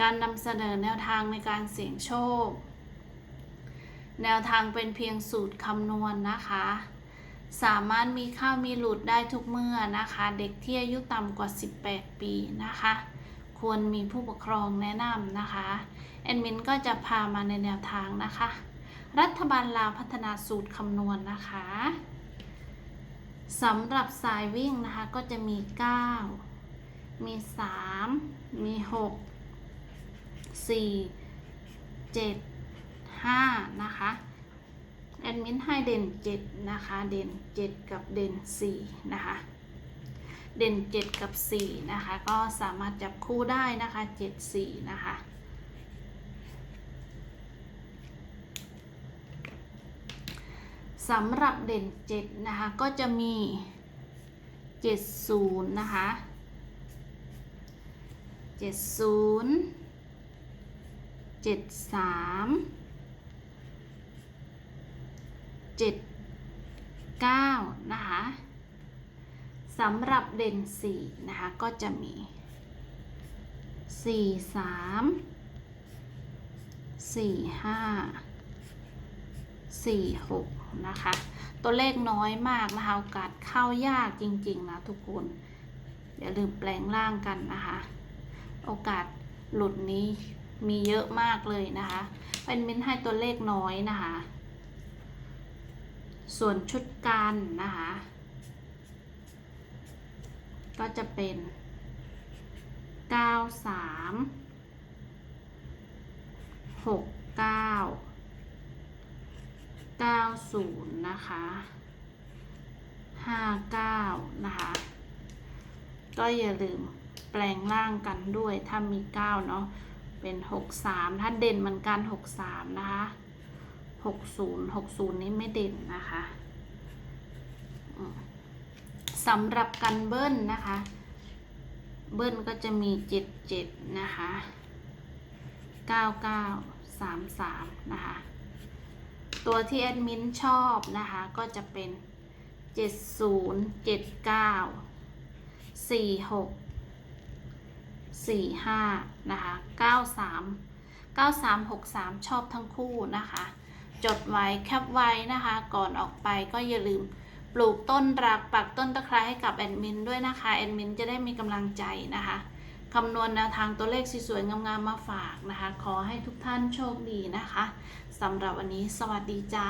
การนำเสนอแนวทางในการเสี่ยงโชค แนวทางเป็นเพียงสูตรคำนวณนะคะ สามารถมีเข้ามีหลุดได้ทุกเมื่อนะคะ เด็กที่อายุต่ำกว่า 18 ปีนะคะ ควรมีผู้ปกครองแนะนำนะคะแอดมินก็จะพามาในแนวทางนะคะ รัฐบาลลาวพัฒนาสูตรคำนวณนะคะสำหรับสายวิ่งนะคะก็จะมี 9 มี 3 มี 6 สี่เจ็ดห้านะคะแอดมินให้เด่นเจ็ดนะคะเด่นเจ็ดกับเด่นสี่นะคะเด่นเจ็ดกับสี่นะคะ ก็สามารถจับคู่ได้นะคะเจ็ดสี่นะคะ สำหรับเด่นเจ็ดนะคะ ก็จะมีเจ็ดศูนย์นะคะเจ็ดศูนย์ เจ็ดสามเจ็ดเก้านะคะสำหรับเด่นสี่นะคะ ก็จะมีสี่สามสี่ห้าสี่หกนะคะ ตัวเลขน้อยมากนะคะโอกาสเข้ายากจริง ๆ นะ ทุกคนอย่าลืมแปลงร่างกันนะคะ โอกาสหลุดนี้ มีเยอะมากเลยนะคะ เป็นมินให้ตัวเลขน้อยนะคะ ส่วนชุดกันนะคะ ก็จะเป็น 9 3 6 9 9 0 นะคะ 5 9 นะคะ ก็อย่าลืมแปลงร่างกันด้วยถ้ามี 9 เนาะ เป็น 63 ถ้าเด่นเหมือนกัน 63 นะคะ 60 60 นี้ไม่เด่นนะคะสำหรับกันเบิ้ลนะคะ เบิ้ลก็จะมี 77 นะคะ 99 33 นะคะ ตัวที่แอดมินชอบนะคะ ก็จะเป็น 70 79 46 สี่ห้านะคะเก้าสามเก้าสามหกสามชอบทั้งคู่นะคะ จดไว้แคปไว้นะคะ ก่อนออกไปก็อย่าลืมปลูกต้นรักปักต้นตะไคร้ให้กับแอดมินด้วยนะคะแอดมินจะได้มีกำลังใจนะคะคำนวณแนวทางตัวเลขสวยๆงามๆมาฝากนะคะ ขอให้ทุกท่านโชคดีนะคะสำหรับวันนี้สวัสดีจ้า